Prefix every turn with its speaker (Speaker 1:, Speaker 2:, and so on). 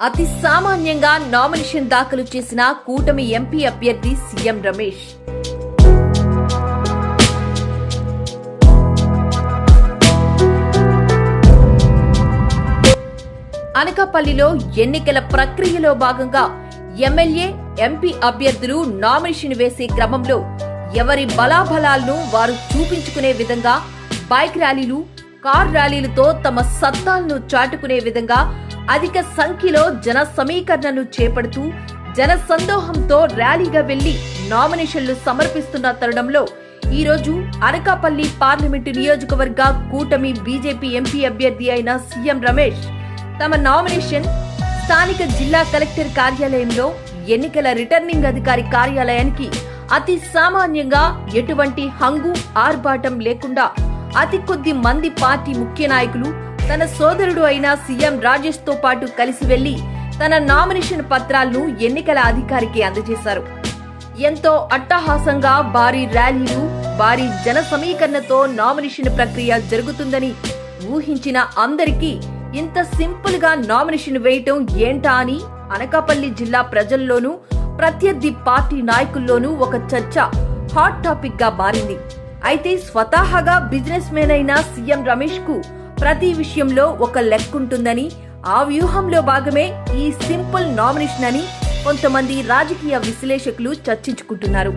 Speaker 1: అతి సామాన్యంగా నామినేషన్ దాఖలు చేసిన కూటమి ఎంపీ అభ్యర్థి సీఎం రమేష్. అనకాపల్లిలో ఎన్నికల ప్రక్రియలో భాగంగా ఎమ్మెల్యే ఎంపీ అభ్యర్థులు నామినేషన్ వేసే క్రమంలో ఎవరి బలాబలాలను వారు చూపించుకునే విధంగా బైక్ ర్యాలీలు కార్ ర్యాలీలతో తమ సత్తాలను చాటుకునే విధంగా అధిక సంఖ్యలో జన సమీకరణను చేపడుతూ జన సందోహంతో ర్యాలీగా వెళ్ళి నామినేషన్లు సమర్పిస్తున్న తరుణంలో ఈ రోజు అనకాపల్లి పార్లమెంటు నియోజకవర్గ కూటమి బీజేపీ ఎంపీ అభ్యర్థి అయిన సీఎం రమేష్ తమ నామినేషన్ స్థానిక జిల్లా కలెక్టర్ కార్యాలయంలో ఎన్నికల రిటర్నింగ్ అధికారి కార్యాలయానికి అతి సామాన్యంగా ఎటువంటి హంగు ఆర్భాటం లేకుండా అతి కొద్ది మంది పార్టీ ముఖ్య నాయకులు తన సోదరుడు అయిన సీఎం రాజేష్తో పాటు కలిసి వెళ్ళి తన నామినేషన్ పత్రాలను ఎన్నికల అధికారికి అందజేశారు. ఎంతో అట్టహాసంగా భారీ ర్యాలీలు భారీ జన సమీకరణతో నామినేషన్ ప్రక్రియ జరుగుతుందని ఊహించిన అందరికీ ఇంత సింపుల్గా నామినేషన్ వేయటం ఏంటా అని అనకాపల్లి జిల్లా ప్రజల్లోనూ ప్రత్యర్థి పార్టీ నాయకుల్లోనూ ఒక చర్చ హాట్ టాపిక్గా మారింది. అయితే స్వతహాగా బిజినెస్ మ్యాన్ అయిన సీఎం రమేష్కు ప్రతి విషయంలో ఒక లెక్కుంటుందని ఆ వ్యూహంలో భాగమే ఈ సింపుల్ నామినేషన్ అని కొంతమంది రాజకీయ విశ్లేషకులు చర్చించుకుంటున్నారు.